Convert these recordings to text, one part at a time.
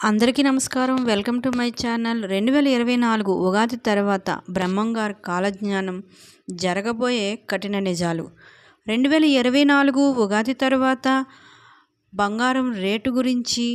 అందరికీ నమస్కారం. Welcome to my channel. రెండు వేల ఇరవై నాలుగు ఉగాది తర్వాత బ్రహ్మంగారు కాలజ్ఞానం జరగబోయే కఠిన నిజాలు. రెండు వేల ఇరవై నాలుగు ఉగాది తర్వాత బంగారం రేటు గురించి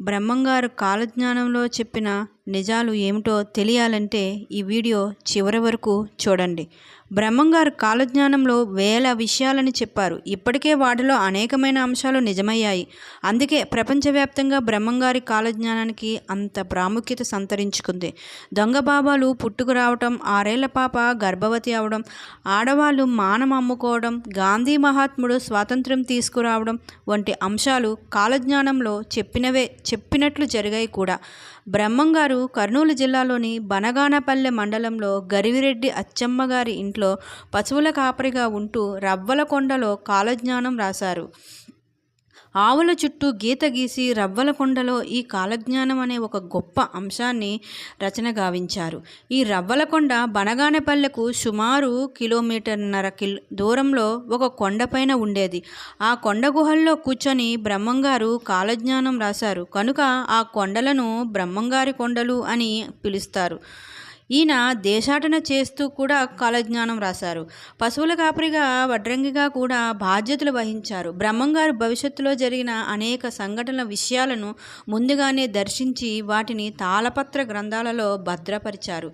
బ్రహ్మంగారు కాలజ్ఞానంలో చెప్పిన నిజాలు ఏమిటో తెలియాలంటే ఈ వీడియో చివరి వరకు చూడండి. బ్రహ్మంగారు కాలజ్ఞానంలో వేల విషయాలని చెప్పారు. ఇప్పటికే వాటిలో అనేకమైన అంశాలు నిజమయ్యాయి. అందుకే ప్రపంచవ్యాప్తంగా బ్రహ్మంగారి కాలజ్ఞానానికి అంత ప్రాముఖ్యత సంతరించుకుంది. దొంగ బాబాలు పుట్టుకు రావటం ఆరేళ్ళ పాప గర్భవతి అవడం ఆడవాళ్ళు మానం అమ్ముకోవడం గాంధీ మహాత్ముడు స్వాతంత్ర్యం తీసుకురావడం వంటి అంశాలు కాలజ్ఞానంలో చెప్పినవే చెప్పినట్లు జరిగాయి కూడా. బ్రహ్మంగారు కర్నూలు జిల్లాలోని బనగానపల్లె మండలంలో గరివిరెడ్డి అచ్చమ్మ గారి ఇంట్లో పశువుల కాపరిగా ఉంటూ రవ్వలకొండలో కాలజ్ఞానం రాశారు. ఆవుల చుట్టూ గీత గీసి రవ్వల కొండలో ఈ కాలజ్ఞానం అనే ఒక గొప్ప అంశాన్ని రచన గావించారు. ఈ రవ్వలకొండ బనగానపల్లెకు సుమారు కిలోమీటర్న్నర కిల్ దూరంలో ఒక కొండపైన ఉండేది. ఆ కొండ గుహల్లో కూర్చొని బ్రహ్మంగారు కాలజ్ఞానం రాశారు. కనుక ఆ కొండలను బ్రహ్మంగారి కొండలు అని పిలుస్తారు. ఈయన దేశాటన చేస్తూ కూడా కాలజ్ఞానం రాశారు. పశువుల కాపరిగా వడ్రంగిగా కూడా బాధ్యతలు వహించారు. బ్రహ్మంగారు భవిష్యత్తులో జరిగిన అనేక సంఘటనల విషయాలను ముందుగానే దర్శించి వాటిని తాళపత్ర గ్రంథాలలో భద్రపరిచారు.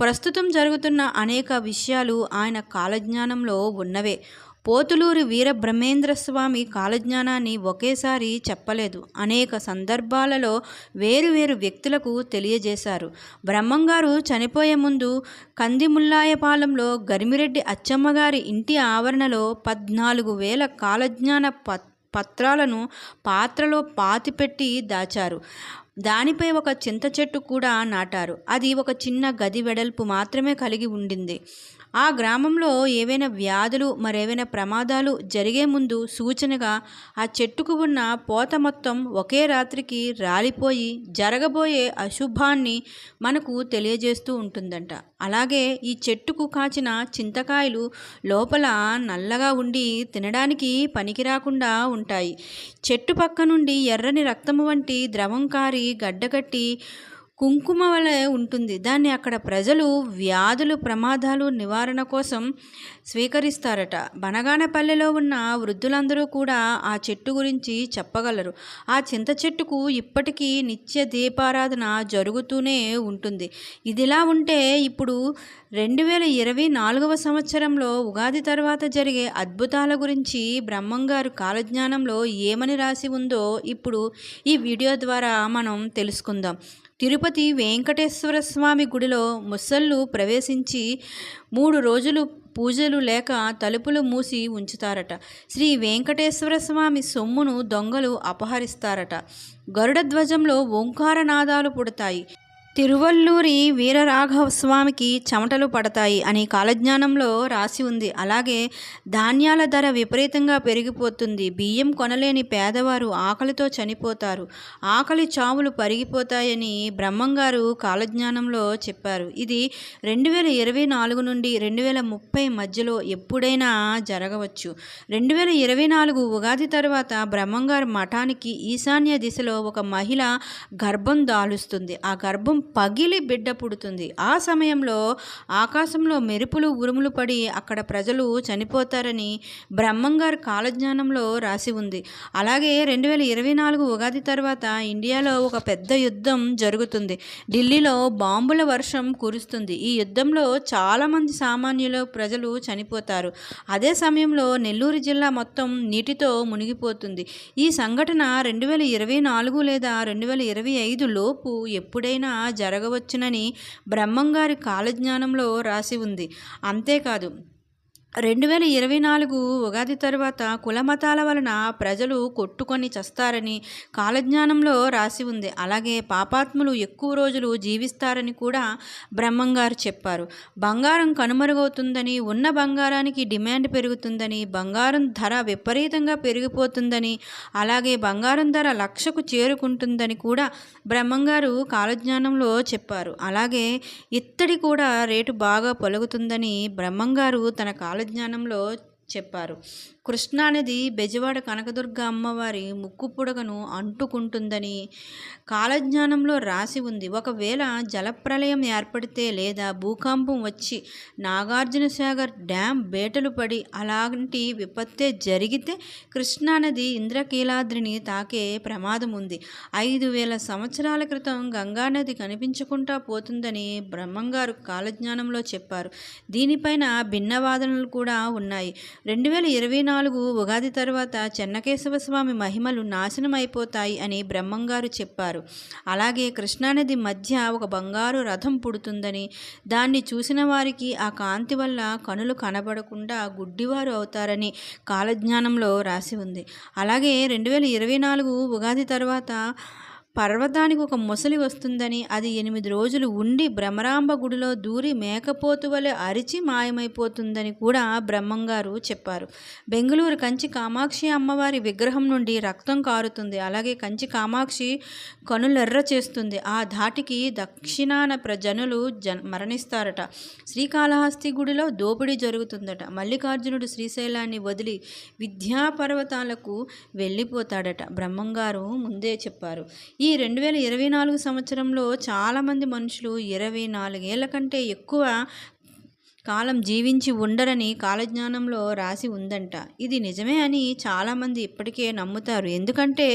ప్రస్తుతం జరుగుతున్న అనేక విషయాలు ఆయన కాలజ్ఞానంలో ఉన్నవే. పోతులూరి వీరబ్రహ్మేంద్ర స్వామి కాలజ్ఞానాన్ని ఒకేసారి చెప్పలేదు. అనేక సందర్భాలలో వేరువేరు వ్యక్తులకు తెలియజేశారు. బ్రహ్మంగారు చనిపోయే ముందు కందిముల్లాయపాలెంలో గరిమిరెడ్డి అచ్చమ్మగారి ఇంటి ఆవరణలో పద్నాలుగు వేల కాలజ్ఞాన పత్ పత్రాలను పాత్రలో పాతిపెట్టి దాచారు. దానిపై ఒక చింత చెట్టు కూడా నాటారు. అది ఒక చిన్న గది వెడల్పు మాత్రమే కలిగి ఉండింది. ఆ గ్రామంలో ఏవైనా వ్యాధులు మరేవైనా ప్రమాదాలు జరిగే ముందు సూచనగా ఆ చెట్టుకు ఉన్న పోత మొత్తం ఒకే రాత్రికి రాలిపోయి జరగబోయే అశుభాన్ని మనకు తెలియజేస్తూ ఉంటుందంట. అలాగే ఈ చెట్టుకు కాచిన చింతకాయలు లోపల నల్లగా ఉండి తినడానికి పనికి రాకుండా ఉంటాయి. చెట్టు పక్క నుండి ఎర్రని రక్తము వంటి ద్రవం కారి గడ్డకట్టి కుంకుమ వలె ఉంటుంది. దాన్ని అక్కడ ప్రజలు వ్యాధులు ప్రమాదాలు నివారణ కోసం స్వీకరిస్తారట. బనగానపల్లెలో ఉన్న వృద్ధులందరూ కూడా ఆ చెట్టు గురించి చెప్పగలరు. ఆ చింత చెట్టుకు ఇప్పటికీ నిత్య దీపారాధన జరుగుతూనే ఉంటుంది. ఇదిలా ఉంటే ఇప్పుడు రెండు వేల ఇరవై నాలుగవ సంవత్సరంలో ఉగాది తర్వాత జరిగే అద్భుతాల గురించి బ్రహ్మంగారు కాలజ్ఞానంలో ఏమని రాసి ఉందో ఇప్పుడు ఈ వీడియో ద్వారా మనం తెలుసుకుందాం. తిరుపతి వెంకటేశ్వర స్వామి గుడిలో ముసళ్ళు ప్రవేశించి మూడు రోజులు పూజలు లేక తలుపులు మూసి ఉంచుతారట. శ్రీ వెంకటేశ్వర స్వామి సొమ్మును దొంగలు అపహరిస్తారట. గరుడ ధ్వజంలో ఓంకారనాదాలు పుడతాయి. తిరువల్లూరి వీరరాఘవ స్వామికి చెమటలు పడతాయి అని కాలజ్ఞానంలో రాసి ఉంది. అలాగే ధాన్యాల ధర విపరీతంగా పెరిగిపోతుంది. బియ్యం కొనలేని పేదవారు ఆకలితో చనిపోతారు. ఆకలి చావులు పరిగిపోతాయని బ్రహ్మంగారు కాలజ్ఞానంలో చెప్పారు. ఇది రెండు వేల ఇరవై నాలుగు నుండి రెండు వేల ముప్పై మధ్యలో ఎప్పుడైనా జరగవచ్చు. రెండు వేల ఇరవై నాలుగు ఉగాది తర్వాత బ్రహ్మంగారు మఠానికి ఈశాన్య దిశలో ఒక మహిళ గర్భం దాలుస్తుంది. ఆ గర్భం పగిలి బిడ్డ పుడుతుంది. ఆ సమయంలో ఆకాశంలో మెరుపులు ఉరుములు పడి అక్కడ ప్రజలు చనిపోతారని బ్రహ్మంగారు కాలజ్ఞానంలో రాసి ఉంది. అలాగే రెండు వేల ఇరవై నాలుగు ఉగాది తర్వాత ఇండియాలో ఒక పెద్ద యుద్ధం జరుగుతుంది. ఢిల్లీలో బాంబుల వర్షం కురుస్తుంది. ఈ యుద్ధంలో చాలామంది సామాన్యులు ప్రజలు చనిపోతారు. అదే సమయంలో నెల్లూరు జిల్లా మొత్తం నీటితో మునిగిపోతుంది. ఈ సంఘటన రెండు వేల ఇరవై నాలుగు లేదా రెండు వేల ఇరవై ఐదు లోపు ఎప్పుడైనా జరగవచ్చునని బ్రహ్మంగారి కాలజ్ఞానంలో రాసి ఉంది. అంతేకాదు రెండు వేల ఇరవై నాలుగు ఉగాది తర్వాత కులమతాల వలన ప్రజలు కొట్టుకొని చస్తారని కాలజ్ఞానంలో రాసి ఉంది. అలాగే పాపాత్ములు ఎక్కువ రోజులు జీవిస్తారని కూడా బ్రహ్మంగారు చెప్పారు. బంగారం కనుమరుగవుతుందని ఉన్న బంగారానికి డిమాండ్ పెరుగుతుందని బంగారం ధర విపరీతంగా పెరిగిపోతుందని అలాగే బంగారం ధర లక్షకు చేరుకుంటుందని కూడా బ్రహ్మంగారు కాలజ్ఞానంలో చెప్పారు. అలాగే ఇత్తడి కూడా రేటు బాగా పొలుగుతుందని బ్రహ్మంగారు తన కాల జ్ఞానంలో చెప్పారు. కృష్ణానది బెజవాడ కనకదుర్గ అమ్మవారి ముక్కు పుడకను అంటుకుంటుందని కాలజ్ఞానంలో రాసి ఉంది. ఒకవేళ జలప్రలయం ఏర్పడితే లేదా భూకంపం వచ్చి నాగార్జున సాగర్ డ్యామ్ బేటలు పడి అలాంటి విపత్తే జరిగితే కృష్ణానది ఇంద్రకీలాద్రిని తాకే ప్రమాదం ఉంది. ఐదు వేల సంవత్సరాల క్రితం గంగానది కనిపించకుండా పోతుందని బ్రహ్మంగారు కాలజ్ఞానంలో చెప్పారు. దీనిపైన భిన్నవాదనలు కూడా ఉన్నాయి. రెండు వేల ఇరవై నాలుగు నాలుగు ఉగాది తర్వాత చెన్నకేశవ స్వామి మహిమలు నాశనం అయిపోతాయి అని బ్రహ్మంగారు చెప్పారు. అలాగే కృష్ణానది మధ్య ఒక బంగారు రథం పుడుతుందని దాన్ని చూసిన వారికి ఆ కాంతి వల్ల కనులు కనబడకుండా గుడ్డివారు అవుతారని కాలజ్ఞానంలో రాసి ఉంది. అలాగే రెండు వేల ఇరవై నాలుగు ఉగాది తర్వాత పర్వతానికి ఒక ముసలి వస్తుందని అది ఎనిమిది రోజులు ఉండి భ్రమరాంబ గుడిలో దూరి మేకపోతు వలె అరిచి మాయమైపోతుందని కూడా బ్రహ్మంగారు చెప్పారు. బెంగళూరు కంచి కామాక్షి అమ్మవారి విగ్రహం నుండి రక్తం కారుతుంది. అలాగే కంచి కామాక్షి కనులెర్ర చేస్తుంది. ఆ ధాటికి దక్షిణాన ప్రజనులు జన్ మరణిస్తారట. శ్రీకాళహస్తి గుడిలో దోపిడీ జరుగుతుందట. మల్లికార్జునుడు శ్రీశైలాన్ని వదిలి విద్యాపర్వతాలకు వెళ్ళిపోతాడట. బ్రహ్మంగారు ముందే చెప్పారు. ఈ రెండు వేల ఇరవై నాలుగు సంవత్సరంలో చాలామంది మనుషులు ఇరవై నాలుగేళ్ళ కంటే ఎక్కువ కాలం జీవించి ఉండరని కాలజ్ఞానంలో రాసి ఉందంట. ఇది నిజమే అని చాలామంది ఇప్పటికే నమ్ముతారు. ఎందుకంటే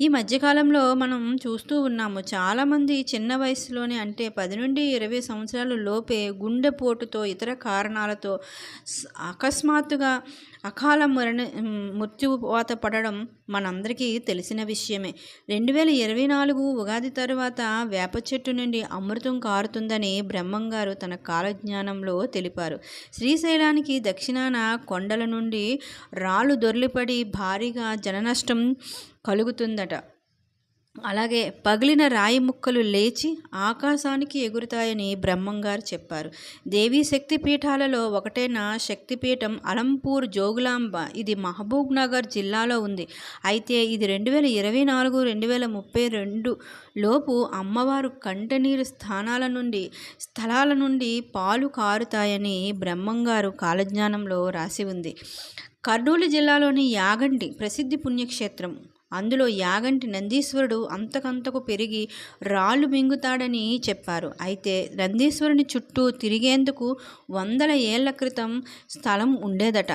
ఈ మధ్యకాలంలో మనం చూస్తూ ఉన్నాము చాలామంది చిన్న వయసులోనే అంటే పది నుండి ఇరవై సంవత్సరాల లోపే గుండెపోటుతో ఇతర కారణాలతో అకస్మాత్తుగా అకాల మరణ మృత్యువాత పడడం మనందరికీ తెలిసిన విషయమే. రెండు వేల ఇరవై నాలుగు ఉగాది తరువాత వేప చెట్టు నుండి అమృతం కారుతుందని బ్రహ్మంగారు తన కాలజ్ఞానంలో తెలిపారు. శ్రీశైలానికి దక్షిణాన కొండల నుండి రాళ్ళు దొర్లిపడి భారీగా జననష్టం కలుగుతుందట. అలాగే పగిలిన రాయి ముక్కలు లేచి ఆకాశానికి ఎగురుతాయని బ్రహ్మంగారు చెప్పారు. దేవీ శక్తి పీఠాలలో ఒకటైన శక్తిపీఠం అలంపూర్ జోగులాంబ ఇది మహబూబ్ నగర్ జిల్లాలో ఉంది. అయితే ఇది రెండు వేల ఇరవై నాలుగు రెండు వేల ముప్పై రెండు లోపు అమ్మవారు కంటనీరు స్థానాల నుండి స్థలాల నుండి పాలు కారుతాయని బ్రహ్మంగారు కాలజ్ఞానంలో రాసి ఉంది. కర్నూలు జిల్లాలోని యాగంటి ప్రసిద్ధి పుణ్యక్షేత్రం. అందులో యాగంటి నందీశ్వరుడు అంతకంతకు పెరిగి రాళ్ళు మింగుతాడని చెప్పారు. అయితే నందీశ్వరుని చుట్టూ తిరిగేందుకు వందల ఏళ్ళ క్రితం స్థలం ఉండేదట.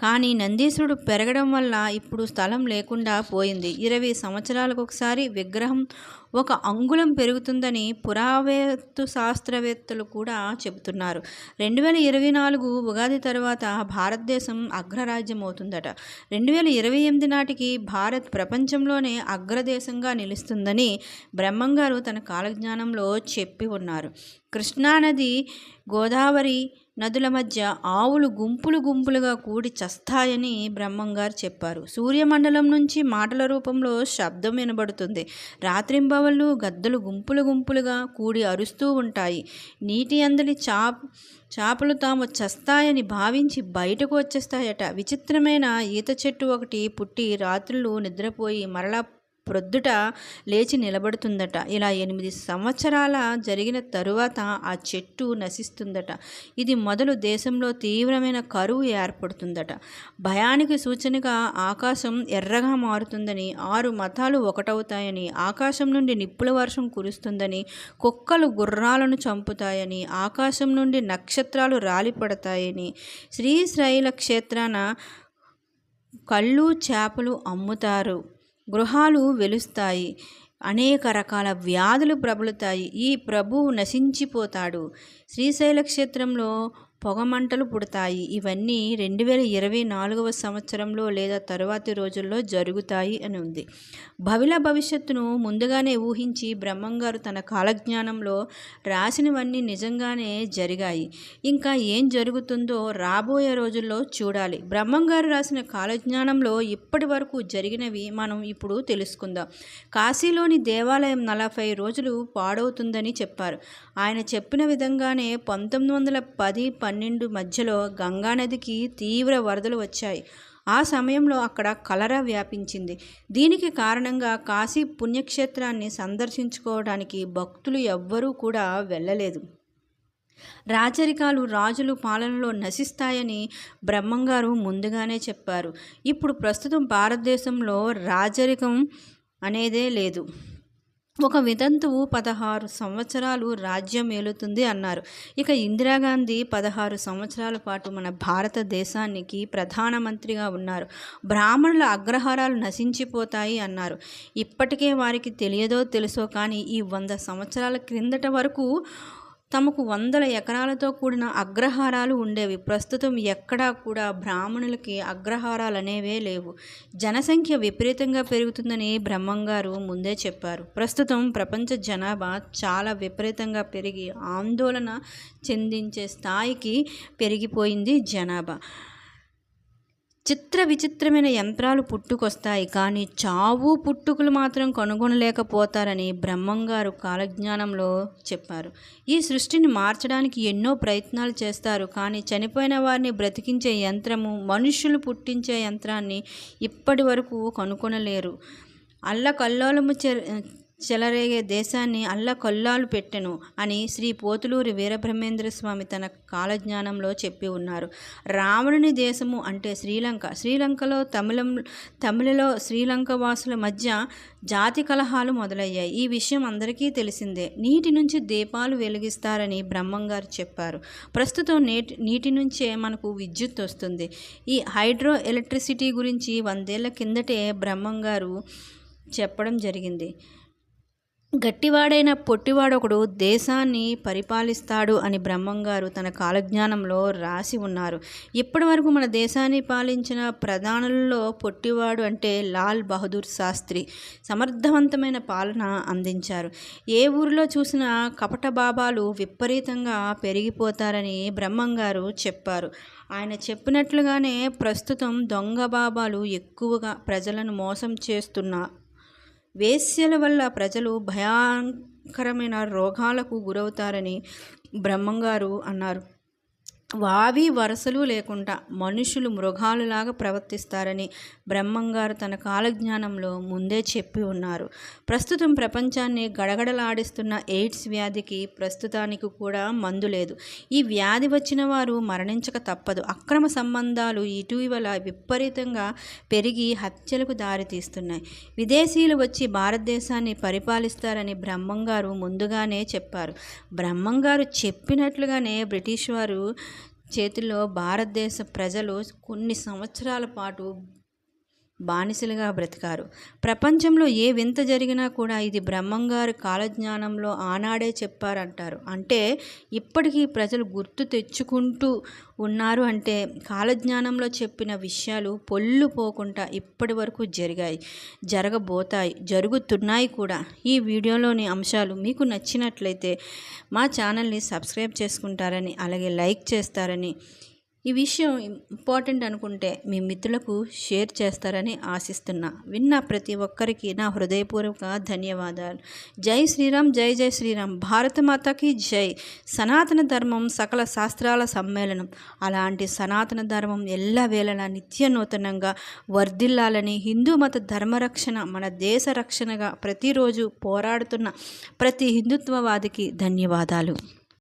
కానీ నందీశ్వరుడు పెరగడం వల్ల ఇప్పుడు స్థలం లేకుండా పోయింది. ఇరవై సంవత్సరాలకు ఒకసారి విగ్రహం ఒక అంగుళం పెరుగుతుందని పురావేత్తు శాస్త్రవేత్తలు కూడా చెబుతున్నారు. రెండు వేల ఇరవై నాలుగు ఉగాది తర్వాత భారతదేశం అగ్రరాజ్యం అవుతుందట రెండు వేల ఇరవై ఎనిమిది నాటికి భారత్ ప్రపంచంలోనే అగ్రదేశంగా నిలుస్తుందని బ్రహ్మంగారు తన కాలజ్ఞానంలో చెప్పి ఉన్నారు. కృష్ణానది గోదావరి నదుల మధ్య ఆవులు గుంపులు గుంపులుగా కూడి చస్తాయని బ్రహ్మంగారు చెప్పారు. సూర్యమండలం నుంచి మాటల రూపంలో శబ్దం వినబడుతుంది. రాత్రింబవళ్ళు గద్దలు గుంపులు గుంపులుగా కూడి అరుస్తూ ఉంటాయి. నీటి అందలి చాప్ చేపలు తాము చస్తాయని భావించి బయటకు వచ్చేస్తాయట. విచిత్రమైన ఈత చెట్టు ఒకటి పుట్టి రాత్రులు నిద్రపోయి మరలా ప్రొద్దుట లేచి నిలబడుతుందట. ఇలా ఎనిమిది సంవత్సరాల జరిగిన తరువాత ఆ చెట్టు నశిస్తుందట. ఇది మొదలు దేశంలో తీవ్రమైన కరువు ఏర్పడుతుందట. భయానికి సూచనగా ఆకాశం ఎర్రగా మారుతుందని ఆరు మతాలు ఒకటవుతాయని ఆకాశం నుండి నిప్పుల వర్షం కురుస్తుందని కుక్కలు గుర్రాలను చంపుతాయని ఆకాశం నుండి నక్షత్రాలు రాలిపడతాయని శ్రీశైల క్షేత్రాన కళ్ళు చేపలు అమ్ముతారు. గృహాలు వెలుస్తాయి. అనేక రకాల వ్యాధులు ప్రబలుతాయి. ఈ ప్రభువు నశించిపోతాడు. శ్రీశైల క్షేత్రంలో పొగమంటలు పుడతాయి. ఇవన్నీ రెండు వేల ఇరవై నాలుగవ సంవత్సరంలో లేదా తరువాతి రోజుల్లో జరుగుతాయి అని ఉంది. భవిల భవిష్యత్తును ముందుగానే ఊహించి బ్రహ్మంగారు తన కాలజ్ఞానంలో రాసినవన్నీ నిజంగానే జరిగాయి. ఇంకా ఏం జరుగుతుందో రాబోయే రోజుల్లో చూడాలి. బ్రహ్మంగారు రాసిన కాలజ్ఞానంలో ఇప్పటి వరకు జరిగినవి మనం ఇప్పుడు తెలుసుకుందాం. కాశీలోని దేవాలయం నలభై రోజులు పాడవుతుందని చెప్పారు. ఆయన చెప్పిన విధంగానే పంతొమ్మిది వందల పది పన్నెండు మధ్యలో గంగానదికి తీవ్ర వరదలు వచ్చాయి. ఆ సమయంలో అక్కడ కలరా వ్యాపించింది. దీనికి కారణంగా కాశీ పుణ్యక్షేత్రాన్ని సందర్శించుకోవడానికి భక్తులు ఎవ్వరూ కూడా వెళ్ళలేదు. రాచరికాలు రాజులు పాలనలో నశిస్తాయని బ్రహ్మంగారు ముందుగానే చెప్పారు. ఇప్పుడు ప్రస్తుతం భారతదేశంలో రాజరికం అనేదే లేదు. ఒక వితంతువు పదహారు సంవత్సరాలు రాజ్యం ఏలుతుంది అన్నారు. ఇక ఇందిరాగాంధీ పదహారు సంవత్సరాల పాటు మన భారతదేశానికి ప్రధానమంత్రిగా ఉన్నారు. బ్రాహ్మణుల అగ్రహారాలు నశించిపోతాయి అన్నారు. ఇప్పటికే వారికి తెలియదో తెలుసో కానీ ఈ వంద సంవత్సరాల క్రిందట వరకు తమకు వందల ఎకరాలతో కూడిన అగ్రహారాలు ఉండేవి. ప్రస్తుతం ఎక్కడా కూడా బ్రాహ్మణులకి అగ్రహారాలు అనేవే లేవు. జనసంఖ్య విపరీతంగా పెరుగుతుందని బ్రహ్మంగారు ముందే చెప్పారు. ప్రస్తుతం ప్రపంచ జనాభా చాలా విపరీతంగా పెరిగి ఆందోళన చెందించే స్థాయికి పెరిగిపోయింది జనాభా. చిత్ర విచిత్రమైన యంత్రాలు పుట్టుకొస్తాయి. కానీ చావు పుట్టుకులు మాత్రం కనుగొనలేకపోతారని బ్రహ్మంగారు కాలజ్ఞానంలో చెప్పారు. ఈ సృష్టిని మార్చడానికి ఎన్నో ప్రయత్నాలు చేస్తారు. కానీ చనిపోయిన వారిని బ్రతికించే యంత్రము మనుషులు పుట్టించే యంత్రాన్ని ఇప్పటి వరకు కనుగొనలేరు. అల్లకల్లోలము చెలరేగే దేశాన్ని అల్లకొల్లాలు పెట్టెను అని శ్రీ పోతులూరి వీరబ్రహ్మేంద్ర స్వామి తన కాలజ్ఞానంలో చెప్పి ఉన్నారు. రావణుని దేశము అంటే శ్రీలంక. శ్రీలంకలో తమిళం తమిళలో శ్రీలంక వాసుల మధ్య జాతి కలహాలు మొదలయ్యాయి. ఈ విషయం అందరికీ తెలిసిందే. నీటి నుంచి దీపాలు వెలిగిస్తారని బ్రహ్మంగారు చెప్పారు. ప్రస్తుతం నేటి నీటి నుంచే మనకు విద్యుత్ వస్తుంది. ఈ హైడ్రో ఎలక్ట్రిసిటీ గురించి వందేళ్ళ కిందటే బ్రహ్మంగారు చెప్పడం జరిగింది. గట్టివాడైన పొట్టివాడొకడు దేశాన్ని పరిపాలిస్తాడు అని బ్రహ్మంగారు తన కాలజ్ఞానంలో రాసి ఉన్నారు. ఇప్పటి వరకు మన దేశాన్ని పాలించిన ప్రధానుల్లో పొట్టివాడు అంటే లాల్ బహదూర్ శాస్త్రి సమర్థవంతమైన పాలన అందించారు. ఏ ఊరిలో చూసినా కపట బాబాలు విపరీతంగా పెరిగిపోతారని బ్రహ్మంగారు చెప్పారు. ఆయన చెప్పినట్లుగానే ప్రస్తుతం దొంగ బాబాలు ఎక్కువగా ప్రజలను మోసం చేస్తున్న వేశ్యల వల్ల ప్రజలు భయంకరమైన రోగాలకు గురవుతారని బ్రహ్మంగారు అన్నారు. వావి వరసలు లేకుండా మనుషులు మృగాలులాగా ప్రవర్తిస్తారని బ్రహ్మంగారు తన కాలజ్ఞానంలో ముందే చెప్పి ఉన్నారు. ప్రస్తుతం ప్రపంచాన్ని గడగడలాడిస్తున్న ఎయిడ్స్ వ్యాధికి ప్రస్తుతానికి కూడా మందు లేదు. ఈ వ్యాధి వచ్చిన వారు మరణించక తప్పదు. అక్రమ సంబంధాలు ఇటీవల విపరీతంగా పెరిగి హత్యలకు దారితీస్తున్నాయి. విదేశీయులు వచ్చి భారతదేశాన్ని పరిపాలిస్తారని బ్రహ్మంగారు ముందుగానే చెప్పారు. బ్రహ్మంగారు చెప్పినట్లుగానే బ్రిటిష్ వారు చేతిలో భారతదేశ ప్రజలు కొన్ని సంవత్సరాల పాటు బానిసలుగా బ్రతికారు. ప్రపంచంలో ఏ వింత జరిగినా కూడా ఇది బ్రహ్మంగారు కాలజ్ఞానంలో ఆనాడే చెప్పారంటారు. అంటే ఇప్పటికీ ప్రజలు గుర్తు తెచ్చుకుంటూ ఉన్నారు అంటే కాలజ్ఞానంలో చెప్పిన విషయాలు పొల్లు పోకుండా ఇప్పటి వరకు జరిగాయి జరగబోతాయి జరుగుతున్నాయి కూడా. ఈ వీడియోలోని అంశాలు మీకు నచ్చినట్లయితే మా ఛానల్ని సబ్స్క్రైబ్ చేసుకుంటారని అలాగే లైక్ చేస్తారని ఈ విషయం ఇంపార్టెంట్ అనుకుంటే మీ మిత్రులకు షేర్ చేస్తారని ఆశిస్తున్నా. విన్న ప్రతి ఒక్కరికి నా హృదయపూర్వక ధన్యవాదాలు. జై శ్రీరామ్ జై జై శ్రీరామ్. భారతమాతకి జై. సనాతన ధర్మం సకల శాస్త్రాల సమ్మేళనం. అలాంటి సనాతన ధర్మం ఎల్లవేళలా నిత్య నూతనంగా వర్ధిల్లాలని హిందూ మత ధర్మరక్షణ మన దేశ రక్షణగా ప్రతిరోజు పోరాడుతున్న ప్రతి హిందుత్వవాదికి ధన్యవాదాలు.